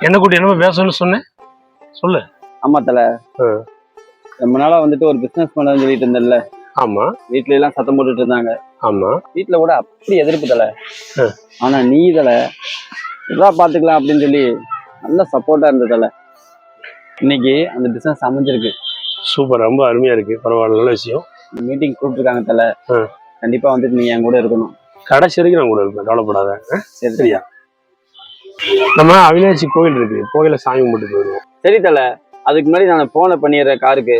என்ன கூட்டி என்னமோ பேசணும்னு சொன்னேன். சொல்லு. ஆமா தல. ரொம்ப நாளா வந்துட்டு ஒரு பிசினஸ் பண்ணலாம்னு சொல்லிட்டு இருந்தேன்ல. ஆமா. வீட்ல எல்லாம் சத்தம் போட்டுட்டு இருந்தாங்க. ஆமா. வீட்ல கூட அப்படி எதிர்ப்பு தல. ஆனா நீ தல இதான் பாத்துக்கலாம் அப்படின்னு சொல்லி நல்ல சப்போர்ட்டா இருந்த தல. இன்னைக்கு அந்த பிசினஸ் அமைஞ்சிருக்கு. சூப்பர் ரொம்ப அருமையா இருக்கு. பரவாயில்ல நல்ல விஷயம். மீட்டிங் கூப்பிட்டுருக்காங்க தல. கண்டிப்பா வந்துட்டு நீ என் கூட இருக்கணும். கடைசி வரைக்கும் நான் கூட இருப்பேன் கவலைப்படாத. சரி சரியா? நம்ம அவினாசி கோயில் இருக்கு. கோயில சாமி கும்பிட்டு போயிடுவோம் சரி தல அதுக்கு முன்னாடி நான் போனை பண்ணிடுறேன் காருக்கு.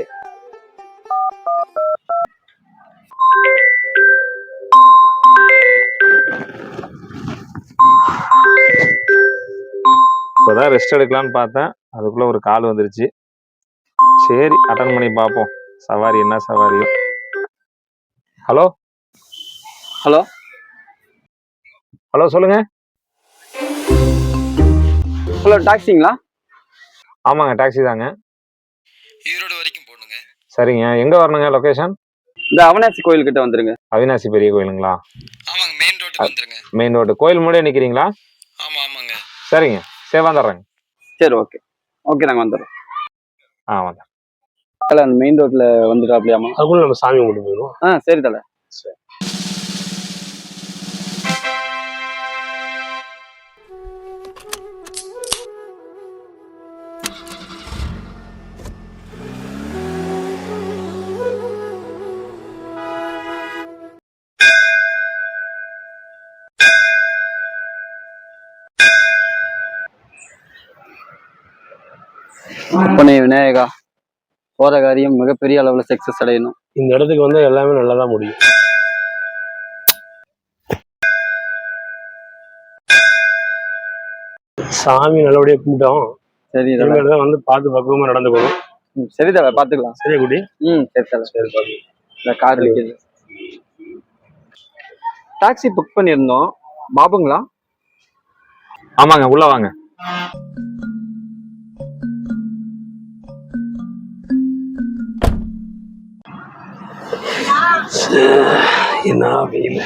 இப்போதான் ரெஸ்ட் எடுக்கலாம்னு பார்த்தேன். அதுக்குள்ள ஒரு கால் வந்துருச்சு. சரி அட்டன் பண்ணி பார்ப்போம். சவாரி என்ன சவாரியோ. ஹலோ ஹலோ ஹலோ சொல்லுங்க. ஹலோ டாக்ஸிங்களா? ஆமாங்க டாக்ஸி தாங்க. ஈரோடு வரைக்கும் போடுங்க சரிங்க. எங்க வரணுங்க லொகேஷன்? இந்த அவனாசி கோயில் கிட்ட வந்துருங்க. அவினாசி பெரிய கோயிலுங்களா? ஆமாங்க மெயின் ரோட்டுக்கு வந்துருங்க. மெயின் ரோடு கோயில் முன்னாடியே நிக்கிறீங்களா? ஆமா ஆமாங்க. சரிங்க. சரி வந்துடுறேங்க. சரி ஓகே. ஓகே நாங்க வந்துடுறோம். ஆ வந்துடுறேன் தல அந்த மெயின் ரோட்ல வந்துட்டாப்லையாமா அதுக்குள்ள நம்ம சாமி கும்பிட்டு போயிடுவோம். ஆ சரி தல. அப்பனே விநாயகா போற காரியம் மிகப்பெரிய அளவுல சக்சஸ் அடையணும். இந்த இடத்துக்கு வந்து எல்லாமே நல்லா தான் முடியும். சாமி நல்லபடியா கும்பிட்டோம். சரி தல இனிமேல் தான் வந்து பார்த்து பக்குவமா நடந்துக்கணும் ம், சரி தல பாத்துக்கலாம் சரியா குட்டி. ம் சரி தல சரி பாரு. இந்த கார் இருக்குது டாக்ஸி புக் பண்ணியிருந்தோம். பாபுங்களா? ஆமாங்க உள்ள வாங்க. என்ன வெயில்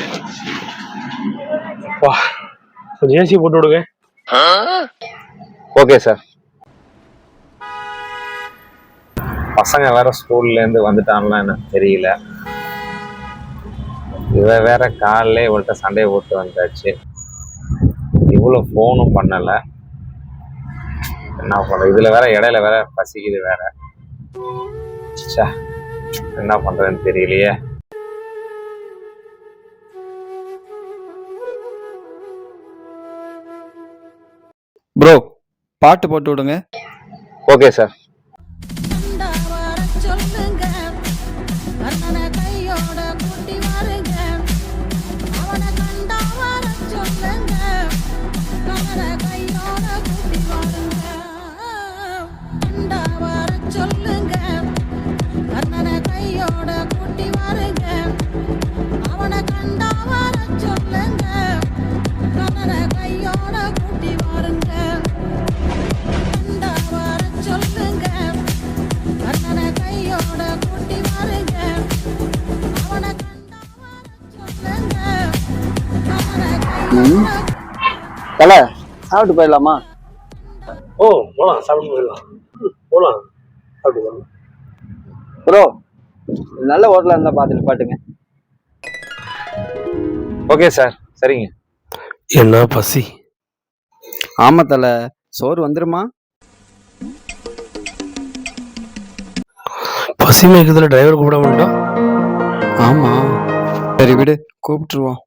வா கொஞ்சம் ஏசி போட்டு விடுங்க. ஓகே சார் பசங்க வேற ஸ்கூல்ல இருந்து வந்துட்டான்லாம் எனக்கு தெரியல. இவ வேற காலைல இவள்கிட்ட சண்டையை போட்டு வந்தாச்சு. இவ்வளோ ஃபோனும் பண்ணலை. என்ன பண்ணுறது இதில் வேற இடையில வேற பசிக்குது வேற. என்ன பண்ணுறதுன்னு தெரியலையே. ப்ரோ பாட்டு போட்டு விடுங்க. ஓகே சார் தல சாப்பிட்டு போயிடலாமா? ஓ போலாம் சாப்பிட்டு போயிடலாம். ம், போலாம் சாப்பிட்டு போகலாம் ப்ரோ நல்ல ஹோட்டலா இருந்தா பார்த்துட்டு பாட்டுங்க. Okay sir. சரிங்க. என்ன பசி? ஆமா தல சோறு வந்துருமா? பசி மயக்கத்துல டிரைவர் கூப்பிட மாட்டோம் ஆமா. சரி விடு கூப்பிட்டுருவோம்.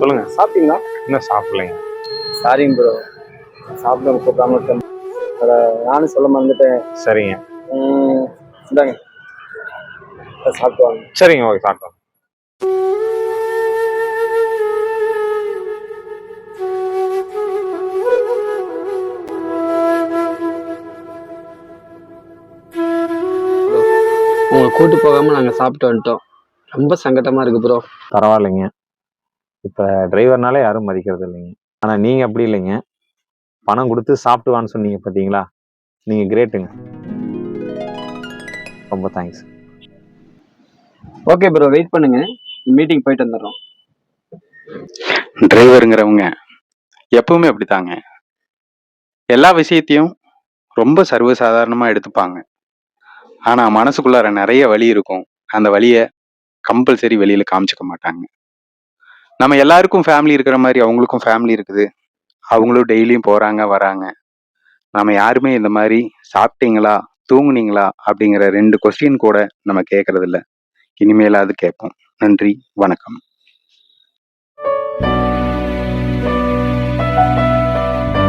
சொல்லுங்க. சாப்பிட்டீங்களா? இன்னும் சாப்பிடலைங்க? சாரிங்க ப்ரோ சாப்பிட கூப்பிடாம இருக்கேன் அத நானும் சொல்ல மறந்துட்டேன். சரிங்க. ம், இந்தாங்க. சாப்பிட்டு வாங்க. சரிங்க ஓகே சாப்பிட்டோம் உங்களை கூட்டு போகாம நாங்க சாப்பிட்டு வந்துட்டோம். ரொம்ப சங்கடமா இருக்கு ப்ரோ பரவாயில்லைங்க. இப்போ டிரைவர்னாலே யாரும் மதிக்கிறது இல்லைங்க. ஆனால் நீங்கள் அப்படி இல்லைங்க. பணம் கொடுத்து சாப்பிட்டு வான்னு சொன்னீங்க பார்த்தீங்களா நீங்கள் கிரேட்டுங்க. ரொம்ப தேங்க்ஸ் ஓகே ப்ரோ வெயிட் பண்ணுங்க. மீட்டிங் போயிட்டு வந்துடுறோம். டிரைவருங்கிறவங்க எப்பவுமே அப்படித்தாங்க. எல்லா விஷயத்தையும் ரொம்ப சர்வசாதாரணமாக எடுத்துப்பாங்க. ஆனால் மனசுக்குள்ளார நிறைய வலி இருக்கும். அந்த வலியை கம்பல்சரி வெளியில் காமிச்சிக்க மாட்டாங்க. நம்ம எல்லாருக்கும் ஃபேமிலி இருக்கிற மாதிரி அவங்களுக்கும் ஃபேமிலி இருக்குது. அவங்களும் டெய்லியும் போகிறாங்க வராங்க. நம்ம யாருமே இந்த மாதிரி சாப்பிட்டீங்களா தூங்குனீங்களா அப்படிங்கிற ரெண்டு கொஸ்டின் கூட நம்ம கேட்கறதில்ல இனிமேலாவது கேட்போம். நன்றி வணக்கம்.